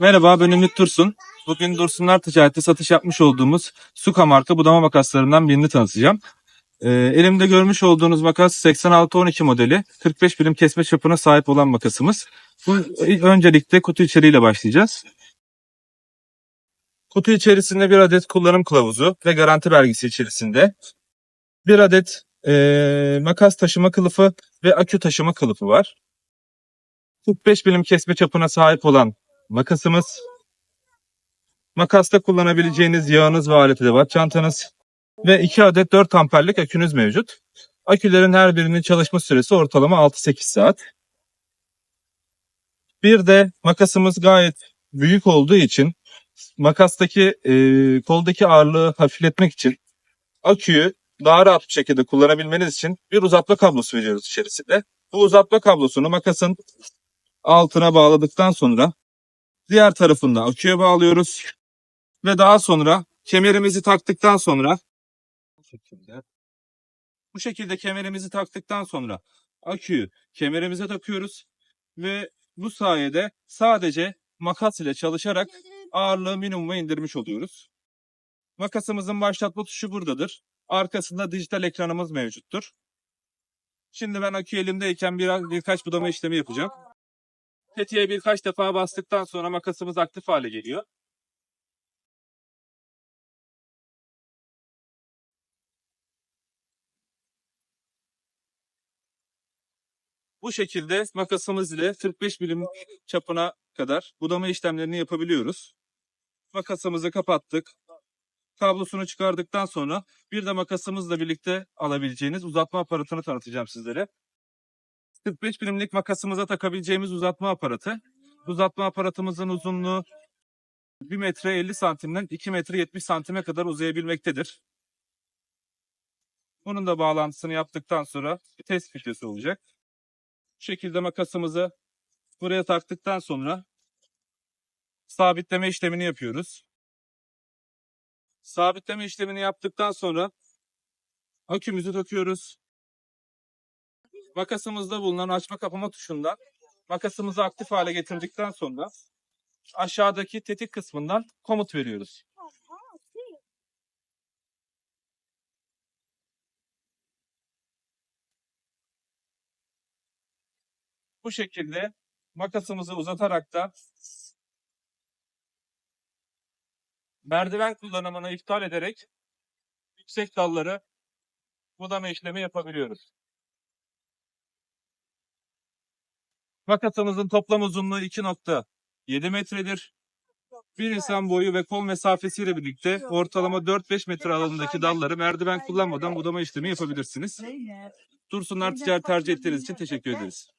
Merhaba ben Ümit Dursun. Bugün Dursunlar Ticaret'te satış yapmış olduğumuz Suka marka budama makaslarından birini tanıtacağım. Ee, elimde görmüş olduğunuz makas 8612 modeli 45 birim kesme çapına sahip olan makasımız. Bu öncelikle kutu içeriğiyle başlayacağız. Kutu içerisinde bir adet kullanım kılavuzu ve garanti belgesi içerisinde. Bir adet ee, makas taşıma kılıfı ve akü taşıma kılıfı var. 45 birim kesme çapına sahip olan makasımız. Makasta kullanabileceğiniz yağınız ve alet edevat çantanız. Ve 2 adet 4 amperlik akünüz mevcut. Akülerin her birinin çalışma süresi ortalama 6-8 saat. Bir de makasımız gayet büyük olduğu için makastaki e, koldaki ağırlığı hafifletmek için aküyü daha rahat bir şekilde kullanabilmeniz için bir uzatma kablosu veriyoruz içerisinde. Bu uzatma kablosunu makasın altına bağladıktan sonra diğer tarafında aküye bağlıyoruz ve daha sonra kemerimizi taktıktan sonra bu şekilde bu şekilde kemerimizi taktıktan sonra aküyü kemerimize takıyoruz ve bu sayede sadece makas ile çalışarak ağırlığı minimuma indirmiş oluyoruz. Makasımızın başlatma tuşu buradadır. Arkasında dijital ekranımız mevcuttur. Şimdi ben akü elimdeyken biraz birkaç budama işlemi yapacağım. Tetiğe birkaç defa bastıktan sonra makasımız aktif hale geliyor. Bu şekilde makasımız ile 45 milim çapına kadar budama işlemlerini yapabiliyoruz. Makasımızı kapattık. Kablosunu çıkardıktan sonra bir de makasımızla birlikte alabileceğiniz uzatma aparatını tanıtacağım sizlere. 45 birimlik makasımıza takabileceğimiz uzatma aparatı. Uzatma aparatımızın uzunluğu 1 metre 50 santimden 2 metre 70 santime kadar uzayabilmektedir. Bunun da bağlantısını yaptıktan sonra bir test filtresi olacak. Bu şekilde makasımızı buraya taktıktan sonra sabitleme işlemini yapıyoruz. Sabitleme işlemini yaptıktan sonra akümüzü takıyoruz. Makasımızda bulunan açma kapama tuşundan makasımızı aktif hale getirdikten sonra aşağıdaki tetik kısmından komut veriyoruz. Bu şekilde makasımızı uzatarak da merdiven kullanımını iptal ederek yüksek dalları budama işlemi yapabiliyoruz. Makasımızın toplam uzunluğu 2.7 metredir. Bir insan boyu ve kol mesafesiyle birlikte ortalama 4-5 metre alanındaki dalları merdiven kullanmadan budama işlemi yapabilirsiniz. Dursunlar ticaret tercih ettiğiniz için teşekkür ederiz.